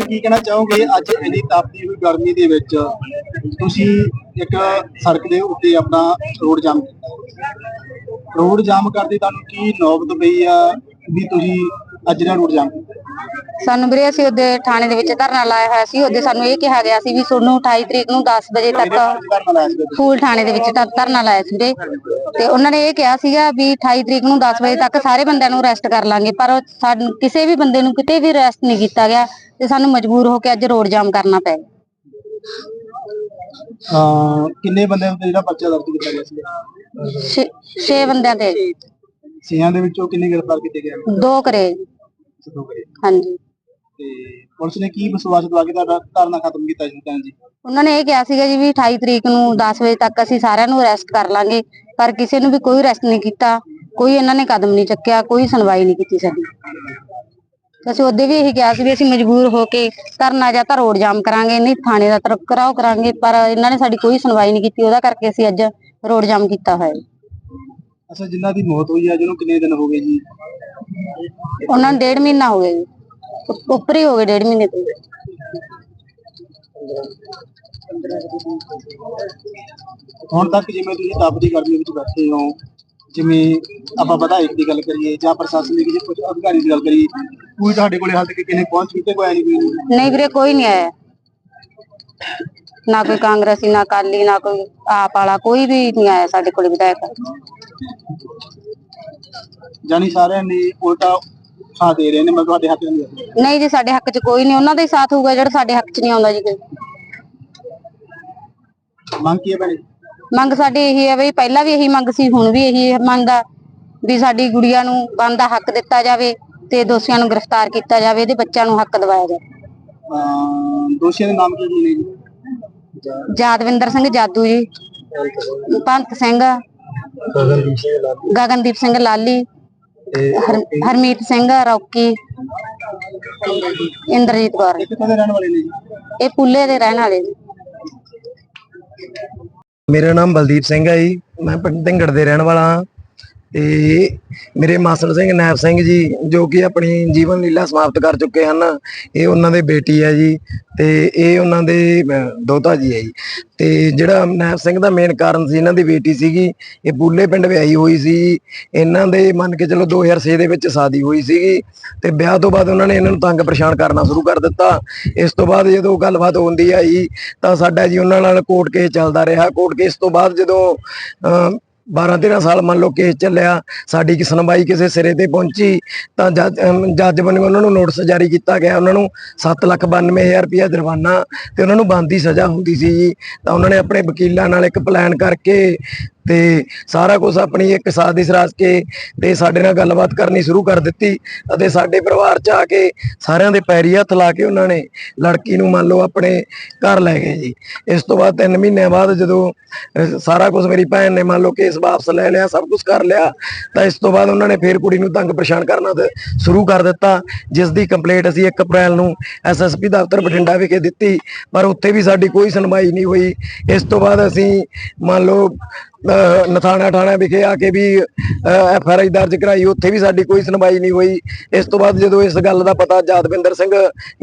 ਕੀ ਕਹਿਣਾ ਚਾਹੋਗੇ? ਅੱਜ ਇੰਨੀ ਤਪਦੀ ਹੋਈ ਗਰਮੀ ਦੇ ਵਿੱਚ, ਤੁਸੀਂ ਇੱਕ ਸੜਕ ਦੇ ਉੱਤੇ ਆਪਣਾ ਰੋਡ ਜਾਮ ਕੀਤਾ। ਰੋਡ ਜਾਮ ਕਰਦੇ ਤੁਹਾਨੂੰ ਕੀ ਨੌਬਤ ਪਈ ਆ ਵੀ ਤੁਸੀਂ ਅੱਜ ਦਾ ਰੋਡ ਜਾਮ ਕੀਤਾ? ਸਾਨੂੰ ਵੀਰੇ ਅਸੀਂ ਉਹਦੇ ਥਾਣੇ ਦੇ ਵਿੱਚ ਧਰਨਾ ਲਾਇਆ ਹੋਇਆ ਸੀ ਉਹਦੇ ਸਾਨੂੰ ਇਹ ਕਿਹਾ ਗਿਆ ਸੀ ਵੀ ਤੁਹਾਨੂੰ 28 ਤਰੀਕ ਨੂੰ 10 ਵਜੇ ਤੱਕ। ਫੂਲ ਥਾਣੇ ਦੇ ਵਿੱਚ ਧਰ- ਧਰਨਾ ਲਾਇਆ ਸੀ ਵੀਰੇ। ਤੇ ਉਹਨਾਂ ਨੇ ਇਹ ਕਿਹਾ ਸੀਗਾ ਵੀ 28 ਤਰੀਕ ਨੂੰ 10 ਵਜੇ ਤੱਕ ਸਾਰੇ ਬੰਦਿਆਂ ਨੂੰ ਅਰੈਸਟ ਕਰ ਲਾਂਗੇ ਪਰ ਸਾਨੂੰ ਕਿਸੇ ਵੀ ਬੰਦੇ ਨੂੰ ਕਿਤੇ ਵੀ ਅਰੈਸਟ ਨਹੀਂ ਕੀਤਾ ਗਿਆ ਤੇ ਸਾਨੂੰ ਮਜਬੂਰ ਹੋ ਕੇ ਅੱਜ ਰੋਡ ਜਾਮ ਕਰਨਾ ਪਿਆ ਅਹ ਕਿੰਨੇ ਬੰਦਿਆਂ ਉੱਤੇ ਜਿਹੜਾ ਪਰਚਾ ਦਰਜ ਕੀਤਾ ਗਿਆ ਸੀ ਛੇ- ਛੇ ਬੰਦਿਆਂ ਤੇ। ਛੇਆਂ ਦੇ ਵਿੱਚੋਂ ਕਿੰਨੇ ਗ੍ਰਿਫਤਾਰ ਕੀਤੇ ਗਏ ਦੋ ਕਰੇ। ਦੋ ਕਰੇ। ਹਾਂਜੀ। ਤੇ ਪੁਲਿਸ ਨੇ ਕੀ ਵਿਸ਼ਵਾਸ ਦਵਾ ਕੇ ਤੁਹਾਡਾ ਧਰਨਾ ਖਤਮ ਕੀਤਾ ਜੀ ਤਾਂ ਜੀ? ਉਹਨਾਂ ਨੇ ਇਹ ਕਿਹਾ ਸੀਗਾ ਜੀ ਵੀ 28 ਤਰੀਕ ਨੂੰ 10 ਵਜੇ ਤੱਕ ਅਸੀਂ ਸਾਰਿਆਂ ਨੂੰ ਅਰੈਸਟ ਕਰ ਲਾਂਗੇ ਪਰ ਕਿਸੇ ਨੂੰ ਵੀ ਕੋਈ ਅਰੈਸਟ ਨਹੀਂ ਕੀਤਾ ਕੋਈ ਇਹਨਾਂ ਨੇ ਕਦਮ ਨਹੀਂ ਚੱਕਿਆ ਕੋਈ ਸੁਣਵਾਈ ਨਹੀਂ ਕੀਤੀ ਸਾਡੀ। ਅਸੀਂ ਉਹਦੇ ਵੀ ਇਹੀ ਕਿਹਾ ਸੀ ਵੀ ਅਸੀਂ ਮਜਬੂਰ ਹੋ ਕੇ ਧਰਨਾ ਜਾਂ ਤਾਂ ਰੋਡ ਜਾਮ ਕਰਾਂਗੇ ਨਹੀਂ ਥਾਣੇ ਦਾ ਤਰਕ ਕਰਾਓ ਕਰਾਂਗੇ ਪਰ ਇਹਨਾਂ ਨੇ ਸਾਡੀ ਕੋਈ ਸੁਣਵਾਈ ਨਹੀਂ ਕੀਤੀ ਉਹਦਾ ਕਰਕੇ ਅਸੀਂ ਅੱਜ ਰੋਡ ਜਾਮ ਕੀਤਾ ਹੋਇਆ ਹੈ ਅੱਛਾ ਜਿਨ੍ਹਾਂ ਦੀ ਮੌਤ ਹੋਈ ਆ ਜਿਹਨੂੰ ਕਿੰਨੇ ਦਿਨ ਹੋ ਗਏ ਜੀ? ਉਹਨਾਂ ਨੂੰ ਡੇਢ ਮਹੀਨਾ ਹੋ ਗਿਆ ਜੀ। ਉ- ਉੱਪਰ ਹੀ ਹੋ ਗਏ ਡੇਢ ਮਹੀਨੇ ਤੋਂ। ਹੁਣ ਤੱਕ ਜਿਵੇਂ ਤੁਸੀਂ ਤਪਦੀ ਗਰਮੀ ਵਿੱਚ ਬੈਠੇ ਹੋ ਜਿਵੇਂ ਆਪਾਂ ਵਿਧਾਇਕ ਦੀ ਗੱਲ ਕਰੀਏ ਜਾਂ ਪ੍ਰਸ਼ਾਸਨ ਦੀ ਜੇ ਕੁਝ ਅਧਿਕਾਰੀ ਦੀ ਗੱਲ ਕਰੀਏ ਕੋਈ ਤੁਹਾਡੇ ਕੋਲੇ ਹਾਲ ਤੱਕ ਕਿਨੇ ਪਹੁੰਚ ਚੁੱਕੇ ਕੋਈ ਆਇਆ ਨਹੀਂ ਕੋਈ ਨਹੀਂ? ਨਹੀਂ ਵੀਰੇ ਕੋਈ ਨਹੀਂ ਆਇਆ। ਨਾ ਕੋਈ ਕਾਂਗਰਸੀ ਨਾ ਅਕਾਲੀ ਨਾ ਕੋਈ ਆਪ ਵਾਲਾ ਕੋਈ ਵੀ ਨਹੀਂ ਆਇਆ ਸਾਡੇ ਕੋਲ ਵਿਧਾਇਕ। ਜਾਨੀ ਸਾਰਿਆਂ ਨੇ ਉਲਟਾ ਸਾਥ ਦੇ ਰਹੇ ਨੇ ਮਤਲਬ ਤੁਹਾਡੇ ਹੱਥ ਨਹੀਂ ਰਹੇ। ਨਹੀਂ ਜੀ ਸਾਡੇ ਹੱਕ 'ਚ ਕੋਈ ਨਹੀਂ ਉਹਨਾਂ ਦਾ ਹੀ ਸਾਥ ਹੋਊਗਾ ਜਿਹੜਾ ਸਾਡੇ ਹੱਕ 'ਚ ਨਹੀਂ ਆਉਂਦਾ ਜੀ ਕੋਈ। ਮੰਗ ਕੀ ਹੈ ਭੈਣੇ? ਮੰਗ ਸਾਡੀ ਇਹੀ ਹੈ ਬਈ ਪਹਿਲਾਂ ਵੀ ਇਹੀ ਮੰਗ ਸੀ ਹੁਣ ਵੀ ਇਹੀ ਮੰਗ ਆ ਵੀ ਸਾਡੀ ਗੁੜੀਆ ਨੂੰ ਬਣਦਾ ਹੱਕ ਦਿੱਤਾ ਜਾਵੇ ਤੇ ਦੋਸ਼ੀਆਂ ਨੂੰ ਗ੍ਰਿਫਤਾਰ ਕੀਤਾ ਜਾਵੇ ਇਹਦੇ ਬੱਚਿਆਂ ਨੂੰ ਹੱਕ ਦਿਵਾਇਆ ਜਾਵੇ। ਅਹ ਦੋਸ਼ੀਆਂ ਦੇ ਨਾਮ ਕੀ ਨੇ ਜੀ? ਯਾਦਵਿੰਦਰ ਸਿੰਘ ਜਾਦੂ ਜੀ ਪੰਤ ਸਿੰਘ ਗਗਨਦੀਪ ਸਿੰਘ ਲਾਲੀ। ਹਰ- ਹਰਮੀਤ ਸਿੰਘ ਰੌਕੀ ਇੰਦਰਜੀਤ ਕੌਰ। ਇਹ ਕਿੱਥੋਂ ਦੇ ਰਹਿਣ ਵਾਲੇ ਨੇ ਜੀ? ਇਹ ਪੁੱਲੇ ਦੇ ਰਹਿਣ ਵਾਲੇ ਜੀ ਮੇਰਾ ਨਾਮ ਬਲਦੀਪ ਸਿੰਘ ਹੈ ਜੀ। ਮੈਂ ਪਿੰਡ ਢਿੰਗੜ ਦੇ ਰਹਿਣ ਵਾਲਾ ਹਾਂ। ਤੇ ਮੇਰੇ ਮਾਸੜ ਸਿੰਘ ਨੈਬ ਸਿੰਘ ਜੀ, ਜੋ ਕਿ ਆਪਣੀ ਜੀਵਨ ਲੀਲਾ ਸਮਾਪਤ ਕਰ ਚੁੱਕੇ ਹਨ, ਇਹ ਉਹਨਾਂ ਦੇ ਬੇਟੀ ਹੈ ਜੀ, ਤੇ ਇਹ ਉਹਨਾਂ ਦੇ ਦੋਤਾ ਜੀ ਹੈ ਜੀ। ਤੇ ਜਿਹੜਾ ਨੈਬ ਸਿੰਘ ਦਾ ਮੇਨ ਕਾਰਨ ਸੀ, ਇਹਨਾਂ ਦੀ ਬੇਟੀ ਸੀਗੀ, ਇਹ ਬੂਲੇ ਪਿੰਡ ਵਿਆਹੀ ਹੋਈ ਸੀ ਇਹਨਾਂ ਦੇ ਮੰਨ ਕੇ ਚਲੋ 2006 ਦੇ ਵਿੱਚ ਸ਼ਾਦੀ ਹੋਈ ਸੀਗੀ, ਤੇ ਵਿਆਹ ਤੋਂ ਬਾਅਦ ਉਹਨਾਂ ਨੇ ਇਹਨਾਂ ਨੂੰ ਤੰਗ ਪਰੇਸ਼ਾਨ ਕਰਨਾ ਸ਼ੁਰੂ ਕਰ ਦਿੱਤਾ। ਇਸ ਤੋਂ ਬਾਅਦ ਜਦੋਂ ਗੱਲਬਾਤ ਹੁੰਦੀ ਆਈ, ਤਾਂ ਸਾਡਾ ਜੀ ਉਹਨਾਂ ਨਾਲ ਕੋਰਟ ਕੇਸ ਚੱਲਦਾ ਰਿਹਾ। ਕੋਰਟ ਕੇਸ ਤੋਂ ਬਾਅਦ ਜਦੋਂ 12 13 ਸਾਲ ਮੰਨ ਲਓ ਕੇਸ ਚੱਲਿਆ, ਸਾਡੀ ਕਿ ਸੁਣਵਾਈ ਕਿਸੇ ਸਿਰੇ ਤੇ ਪਹੁੰਚੀ, ਤਾਂ ਜੱਜ, ਅਮ, ਜੱਜ ਵੱਲੋਂ ਉਹਨਾਂ ਨੂੰ ਨੋਟਿਸ ਜਾਰੀ ਕੀਤਾ ਗਿਆ, ਉਹਨਾਂ ਨੂੰ 792000 ਰੁਪਇਆ ਜੁਰਮਾਨਾ ਤੇ ਉਹਨਾਂ ਨੂੰ ਬੰਦ ਦੀ ਸਜ਼ਾ ਹੁੰਦੀ ਸੀ ਜੀ। ਤਾਂ ਉਹਨਾਂ ਨੇ ਆਪਣੇ ਵਕੀਲਾਂ ਨਾਲ ਇੱਕ ਪਲਾਨ ਕਰਕੇ ਤੇ ਸਾਰਾ ਕੁਝ ਆਪਣੀ ਇੱਕ ਸਾਜ਼ਿਸ਼ ਰਚ ਕੇ ਤੇ ਸਾਡੇ ਨਾਲ ਗੱਲਬਾਤ ਕਰਨੀ ਸ਼ੁਰੂ ਕਰ ਦਿੱਤੀ ਅਤੇ ਸਾਡੇ ਪਰਿਵਾਰ ਚ ਆ ਕੇ ਸਾਰਿਆਂ ਦੇ ਪੈਰੀ ਹੱਥ ਲਾ ਕੇ ਉਹਨਾਂ ਨੇ ਲੜਕੀ ਨੂੰ ਮੰਨ ਲਓ ਆਪਣੇ ਘਰ ਲੈ ਗਏ ਜੀ। ਇਸ ਤੋਂ ਬਾਅਦ 3 ਮਹੀਨਿਆਂ ਬਾਅਦ ਜਦੋਂ ਸਾਰਾ ਕੁਝ ਮੇਰੀ ਭੈਣ ਨੇ ਮੰਨ ਲਓ ਕੇਸ ਵਾਪਸ ਲੈ ਲਿਆ, ਸਭ ਕੁਝ ਕਰ ਲਿਆ, ਤਾਂ ਇਸ ਤੋਂ ਬਾਅਦ ਉਹਨਾਂ ਨੇ ਫੇਰ ਕੁੜੀ ਨੂੰ ਤੰਗ ਪਰੇਸ਼ਾਨ ਕਰਨਾ ਸ਼ੁਰੂ ਕਰ ਦਿੱਤਾ, ਜਿਸ ਦੀ ਕੰਪਲੇਂਟ ਅਸੀਂ 1 ਅਪ੍ਰੈਲ ਨੂੰ ਐਸਐਸਪੀ ਦਫ਼ਤਰ ਬਠਿੰਡਾ ਵਿਖੇ ਦਿੱਤੀ, ਪਰ ਉੱਥੇ ਵੀ ਸਾਡੀ ਕੋਈ ਸੁਣਵਾਈ ਨਹੀਂ ਹੋਈ। ਇਸ ਤੋਂ ਬਾਅਦ ਅਸੀਂ ਮੰਨ ਲਓ ਨਥਾਣਾ ਠਾਣਾ ਵਿਖੇ ਆ ਕੇ ਵੀ ਐਫ ਆਰ ਆਈ ਦਰਜ ਕਰਾਈ। ਉੱਥੇ ਵੀ ਸਾਡੀ ਕੋਈ ਸੁਣਵਾਈ ਨਹੀਂ ਹੋਈ। ਇਸ ਤੋਂ ਬਾਅਦ ਜਦੋਂ ਇਸ ਗੱਲ ਦਾ ਪਤਾ ਜਾਦਵਿੰਦਰ ਸਿੰਘ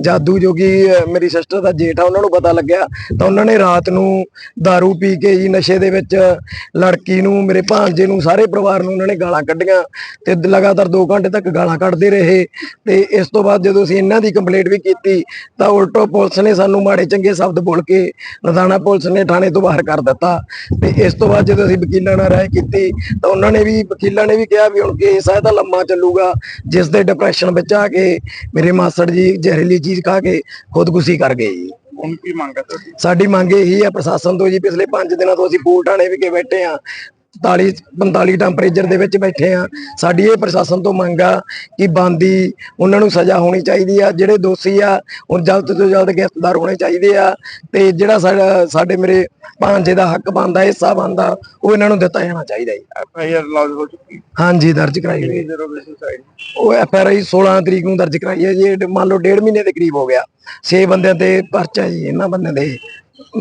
ਜਾਦੂ ਜੋ ਕਿ ਮੇਰੀ ਸਿਸਟਰ ਦਾ ਜੇਠ ਆ, ਉਹਨਾਂ ਨੂੰ ਪਤਾ ਲੱਗਿਆ, ਤਾਂ ਉਹਨਾਂ ਨੇ ਰਾਤ ਨੂੰ दारू ਪੀ ਕੇ ਜੀ ਨਸ਼ੇ ਦੇ ਵਿੱਚ ਲੜਕੀ ਨੂੰ, ਮੇਰੇ ਭਾਂਜੇ ਨੂੰ, ਸਾਰੇ ਪਰਿਵਾਰ ਨੂੰ ਉਹਨਾਂ ਨੇ ਗਾਲਾਂ ਕੱਢੀਆਂ ਤੇ ਲਗਾਤਾਰ 2 ਘੰਟੇ ਤੱਕ ਗਾਲਾਂ ਕੱਢਦੇ ਰਹੇ। ਤੇ ਇਸ ਤੋਂ ਬਾਅਦ ਜਦੋਂ ਅਸੀਂ ਇਹਨਾਂ ਦੀ ਕੰਪਲੇਂਟ ਵੀ ਕੀਤੀ, ਤਾਂ ਉਲਟੋ ਪੁਲਿਸ ਨੇ ਸਾਨੂੰ ਮਾੜੇ ਚੰਗੇ ਸ਼ਬਦ ਬੋਲ ਕੇ ਲੁਧਿਆਣਾ ਪੁਲਿਸ ਨੇ ਥਾਣੇ ਤੋਂ ਬਾਹਰ ਕਰ ਦਿੱਤਾ। ਤੇ ਇਸ ਤੋਂ ਬਾਅਦ ਜਦੋਂ ਅਸੀਂ ਵਕੀਲਾਂ ਨਾਲ ਰਾਏ ਕੀਤੀ ਤਾਂ ਉਹਨਾਂ ਨੇ ਵੀ ਵਕੀਲਾਂ ਨੇ ਵੀ ਕਿਹਾ ਵੀ ਹੁਣ ਕੇਸ ਹੈ ਤਾਂ ਲੰਮਾ ਚੱਲੂਗਾ ਜਿਸ ਦੇ ਡਿਪਰੈਸ਼ਨ ਵਿੱਚ ਆ ਕੇ ਮੇਰੇ ਮਾਸੜ ਜੀ ਜ਼ਹਿਰੀਲੀ ਚੀਜ਼ ਖਾ ਕੇ ਖੁਦਕੁਸ਼ੀ ਕਰ ਗਏ ਜੀ। ਹੁਣ ਕੀ ਮੰਗ ਹੈ ਸਾਡੀ ਮੰਗ ਇਹੀ ਹੈ ਪ੍ਰਸ਼ਾਸਨ ਤੋਂ ਜੀ ਪਿਛਲੇ 5 ਦਿਨਾਂ ਤੋਂ ਅਸੀਂ ਪੂਲ ਟਾਣੇ ਵਿਖੇ ਬੈਠੇ ਆ 43 45 ਟੈਂਪਰੇਚਰ ਦੇ ਵਿੱਚ ਬੈਠੇ ਆ ਸਾਡੀ ਇਹ ਪ੍ਰਸ਼ਾਸਨ ਤੋਂ ਮੰਗ ਆ ਕਿ ਬੰਦੀ ਉਹਨਾਂ ਨੂੰ ਸਜ਼ਾ ਹੋਣੀ ਚਾਹੀਦੀ ਆ। ਜਿਹੜੇ ਦੋਸ਼ੀ ਆ ਉਹ ਜਲਦ ਤੋਂ ਜਲਦ ਗ੍ਰਿਫਤਾਰ ਹੋਣੇ ਚਾਹੀਦੇ ਆ। ਤੇ ਜਿਹੜਾ ਸਾਡਾ ਮੇਰੇ ਭਾਂਜੇ ਦਾ ਹੱਕ ਬਣਦਾ ਹਿੱਸਾ ਬਣਦਾ ਉਹ ਇਹਨਾਂ ਨੂੰ ਦਿੱਤਾ ਜਾਣਾ ਚਾਹੀਦਾ ਹੋ ਚੁੱਕੀ? ਹਾਂਜੀ ਦਰਜ ਕਰਾਈ ਹੋਈ ਉਹ ਐਫ ਆਰ ਆਈ 16 ਤਰੀਕ ਨੂੰ ਦਰਜ ਕਰਾਈ ਹੈ ਜੀ। ਮੰਨ ਲਓ ਡੇਢ ਮਹੀਨੇ ਦੇ ਕਰੀਬ ਹੋ ਗਿਆ। 6 ਬੰਦਿਆਂ ਤੇ ਪਰਚਾ ਜੀ ਇਹਨਾਂ ਬੰਦਿਆਂ ਦੇ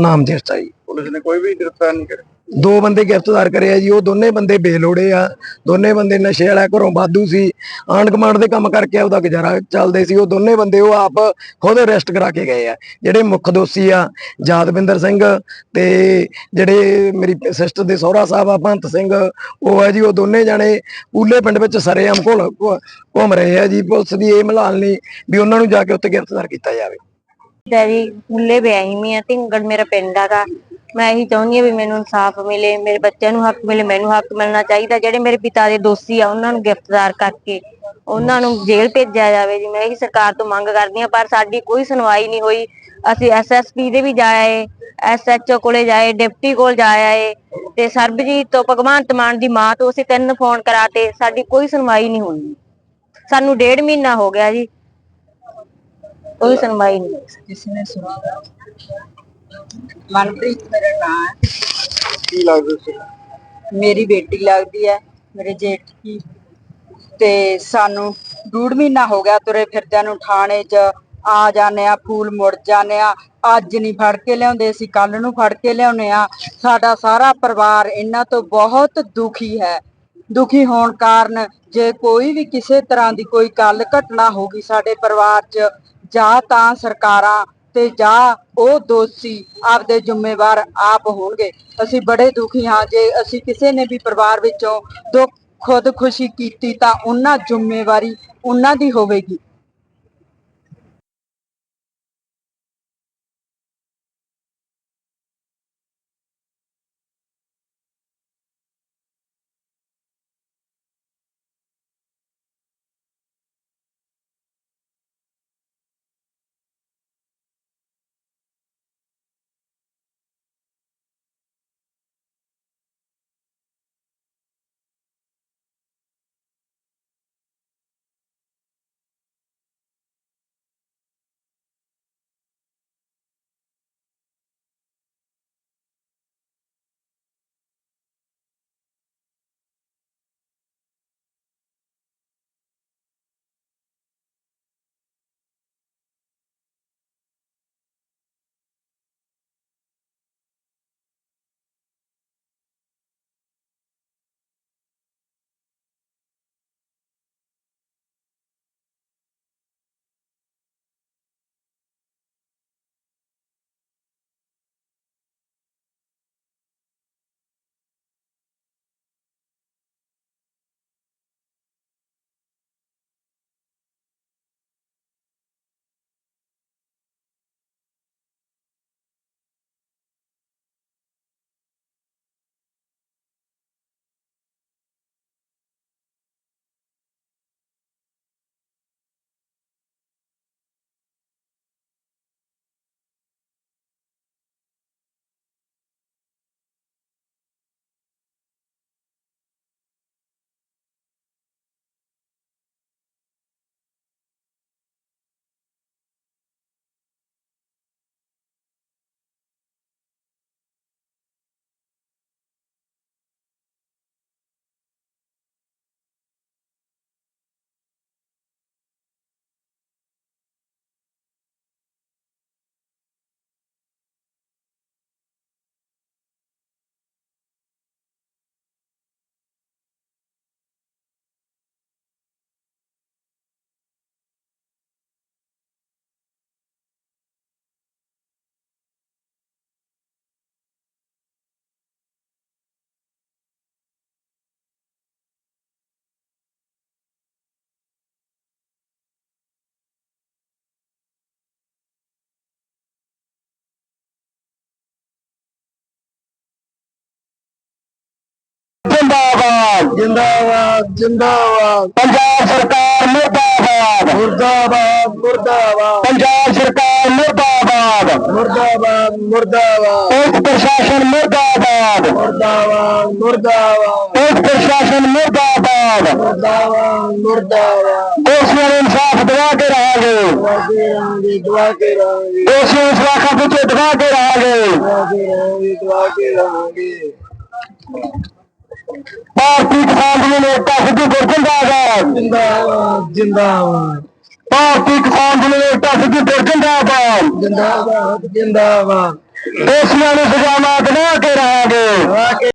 ਨਾਮ ਜਿਸਤਾ ਜੀ। ਪੁਲਿਸ ਨੇ ਕੋਈ ਵੀ ਗ੍ਰਿਫਤਾਰ ਨਹੀਂ ਕਰਿਆ? ਦੋ ਬੰਦੇ ਗ੍ਰਿਫਤਾਰ ਕਰੇ ਜੀ, ਉਹ ਦੋਨੇ ਬੰਦੇ ਬੇਲੋੜੇ ਆ, ਦੋਨੇ ਬੰਦੇ ਨਸ਼ੇ ਵਾਲਾ ਘਰੋਂ ਬਾਦੂ ਸੀ ਆਂਡ ਕਮਾਂਡ ਦੇ ਕੰਮ ਕਰਕੇ ਉਹਦਾ ਗੁਜ਼ਾਰਾ ਚੱਲਦੇ ਸੀ, ਉਹ ਦੋਨੇ ਬੰਦੇ ਉਹ ਆਪ ਖੁਦ ਅਰੈਸਟ ਕਰਾ ਕੇ ਗਏ ਆ। ਜਿਹੜੇ ਮੁੱਖ ਦੋਸ਼ੀ ਆ ਜਾਦਵਿੰਦਰ ਸਿੰਘ ਤੇ ਜਿਹੜੇ ਮੇਰੀ ਸਿਸਟਰ ਦੇ ਸਹੁਰਾ ਸਾਹਿਬ ਆ, ਭੰਤ ਸਿੰਘ, ਉਹ ਆ ਜੀ, ਉਹ ਦੋਨੇ ਜਾਣੇ ਪੂਲੇ ਪਿੰਡ ਵਿੱਚ ਸਰੇਆਮ ਘੁਲ ਘੁੰਮ ਰਹੇ ਆ ਜੀ, ਪੁਲਿਸ ਦੀ ਇਹ ਮਲਾਲ ਨਹੀਂ ਵੀ ਉਹਨਾਂ ਨੂੰ ਜਾ ਕੇ ਉੱਥੇ ਗ੍ਰਿਫਤਾਰ ਕੀਤਾ ਜਾਵੇ। ਹੈ ਜੀ ਵਿਆਹੀ ਮੀ ਆ ਮੇਰਾ ਪਿੰਡ ਹੈਗਾ। ਮੈਂ ਇਹੀ ਚਾਹੁੰਦੀ ਆ ਵੀ ਮੈਨੂੰ ਇਨਸਾਫ ਮਿਲੇ, ਮੇਰੇ ਬੱਚਿਆਂ ਨੂੰ ਹੱਕ ਮਿਲੇ, ਮੈਨੂੰ ਹੱਕ ਮਿਲਣਾ ਚਾਹੀਦਾ, ਜਿਹੜੇ ਮੇਰੇ ਪਿਤਾ ਦੇ ਦੋਸ਼ੀ ਆ, ਉਹਨਾਂ ਨੂੰ ਗ੍ਰਿਫਤਾਰ ਕਰਕੇ, ਉਹਨਾਂ ਨੂੰ ਜੇਲ੍ਹ ਭੇਜਿਆ ਜਾਵੇ। ਜੀ, ਮੈਂ ਇਹੀ ਸਰਕਾਰ ਤੋਂ ਮੰਗ ਕਰਦੀ ਆ ਪਰ ਸਾਡੀ ਕੋਈ ਸੁਣਵਾਈ ਨਹੀਂ ਹੋਈ। ਅਸੀਂ ਐਸਐਸਪੀ ਦੇ ਵੀ ਜਾਏ ਐਸਐਚਓ ਕੋਲੇ ਜਾਏ, ਡਿਪਟੀ ਕੋਲ ਜਾਏ ਤੇ ਸਰਬਜੀਤ ਤੋਂ ਭਗਵੰਤ ਮਾਨ ਦੀ ਮਾਂ ਤੋਂ ਅਸੀਂ ਤਿੰਨ ਫੋਨ ਕਰਾਤੇ, ਸਾਡੀ ਕੋਈ ਸੁਣਵਾਈ ਨਹੀਂ ਹੋਈ। ਸਾਨੂੰ ਡੇਢ ਮਹੀਨਾ ਹੋ ਗਿਆ ਜੀ। ਕੋਈ ਸੁਣਵਾਈ ਨਹੀਂ ਹੋਈ। ਮਨਪ੍ਰੀਤ ਮੇਰਾ ਨਾਮ ਹੈ। ਕੀ ਲੱਗਦਾ ਸੀ? ਮੇਰੀ ਬੇਟੀ ਲੱਗਦੀ ਹੈ ਮੇਰੇ ਜੇਠ ਕੀ ਤੇ ਸਾਨੂੰ ਡੂਢ ਮਹੀਨਾ ਹੋ ਗਿਆ ਤੁਰੇ ਫਿਰਦਿਆਂ ਨੂੰ ਥਾਣੇ 'ਚ। ਆ ਜਾਂਦੇ ਆ ਫੂਲ ਮੁੜ ਜਾਂਦੇ ਆ ਅੱਜ ਨਹੀਂ ਫੜ ਕੇ ਲਿਆਉਂਦੇ ਸੀ ਕੱਲ ਨੂੰ ਫੜ ਕੇ ਲਿਆਉਨੇ ਆ ਸਾਡਾ ਸਾਰਾ ਪਰਿਵਾਰ ਇਹਨਾਂ ਤੋਂ ਬਹੁਤ ਦੁਖੀ ਹੈ। ਦੁਖੀ ਹੋਣ ਕਾਰਨ ਜੇ ਕੋਈ ਵੀ ਕਿਸੇ ਤਰ੍ਹਾਂ ਦੀ ਕੋਈ ਗੱਲ ਘਟਨਾ ਹੋ ਗਈ ਸਾਡੇ ਪਰਿਵਾਰ 'ਚ ਜਾਂ ਤਾਂ ਸਰਕਾਰਾਂ ਤੇ ਜਾਂ ਉਹ ਦੋਸ਼ੀ ਆਪਦੇ ਜ਼ਿੰਮੇਵਾਰ ਆਪ ਹੋਣਗੇ। ਅਸੀਂ ਬੜੇ ਦੁਖੀ ਹਾਂ। ਜੇ ਅਸੀਂ ਕਿਸੇ ਨੇ ਵੀ ਪਰਿਵਾਰ ਵਿੱਚੋਂ ਦੁੱਖ, ਖੁਦਕੁਸ਼ੀ ਕੀਤੀ ਤਾਂ ਉਹਨਾਂ ਜ਼ਿੰਮੇਵਾਰੀ ਉਹਨਾਂ ਦੀ ਹੋਵੇਗੀ। ਜਿੰਦਾਬਾਦ ਜਿੰਦਾਬਾਦ। ਪੰਜਾਬ ਸਰਕਾਰ ਮੁਰਦਾਬਾਦ। ਮੁਰਦਾਬਾਦ ਮੁਰਦਾਬਾਦ। ਪੰਜਾਬ ਸਰਕਾਰ ਮੁਰਦਾਬਾਦ। ਮੁਰਦਾਬਾਦ ਮੁਰਦਾਬਾਦ। ਪੁਲਿਸ ਪ੍ਰਸ਼ਾਸਨ ਮੁਰਦਾਬਾਦ। ਮੁਰਦਾਬਾਦ ਮੁਰਦਾਬਾਦ। ਪੁਲਿਸ ਪ੍ਰਸ਼ਾਸਨ ਮੁਰਦਾਬਾਦ। ਮੁਰਦਾਬਾਦ ਮੁਰਦਾਬਾਦ। ਦੋਸ਼ੀਆਂ ਨੂੰ ਇਨਸਾਫ ਦਿਵਾ ਕੇ ਰਹਾਂਗੇ। ਦਿਵਾ ਕੇ ਰਹਾਂਗੇ ਦੋਸ਼ੀਆਂ ਨੂੰ ਸਲਾਖਾਂ ਪਿੱਛੇ ਦਿਵਾ ਕੇ ਰਹਾਂਗੇ ਦਿਵਾ ਕੇ ਰਹਾਂਗੇ। ਦਿਵਾ ਕੇ ਰਹਾਂਗੇ ਭਾਰਤੀ ਕਿਸਾਨ ਯੂਨੀਅਨ ਸਿੱਧੂਪੁਰ ਜਿੰਦਾਬਾਦ ਜਿੰਦਾਬਾਦ ਜਿੰਦਾਬਾਦ ਭਾਰਤੀ ਕਿਸਾਨ ਯੂਨੀਅਨ ਸਿੱਧੂਪੁਰ ਜਿੰਦਾਬਾਦ ਜਿੰਦਾਬਾਦ ਜਿੰਦਾਬਾਦ ਦੋਸ਼ੀਆਂ ਨੂੰ ਸਜ਼ਾਵਾਂ ਦਿਵਾ ਕੇ ਰਹਾਂਗੇ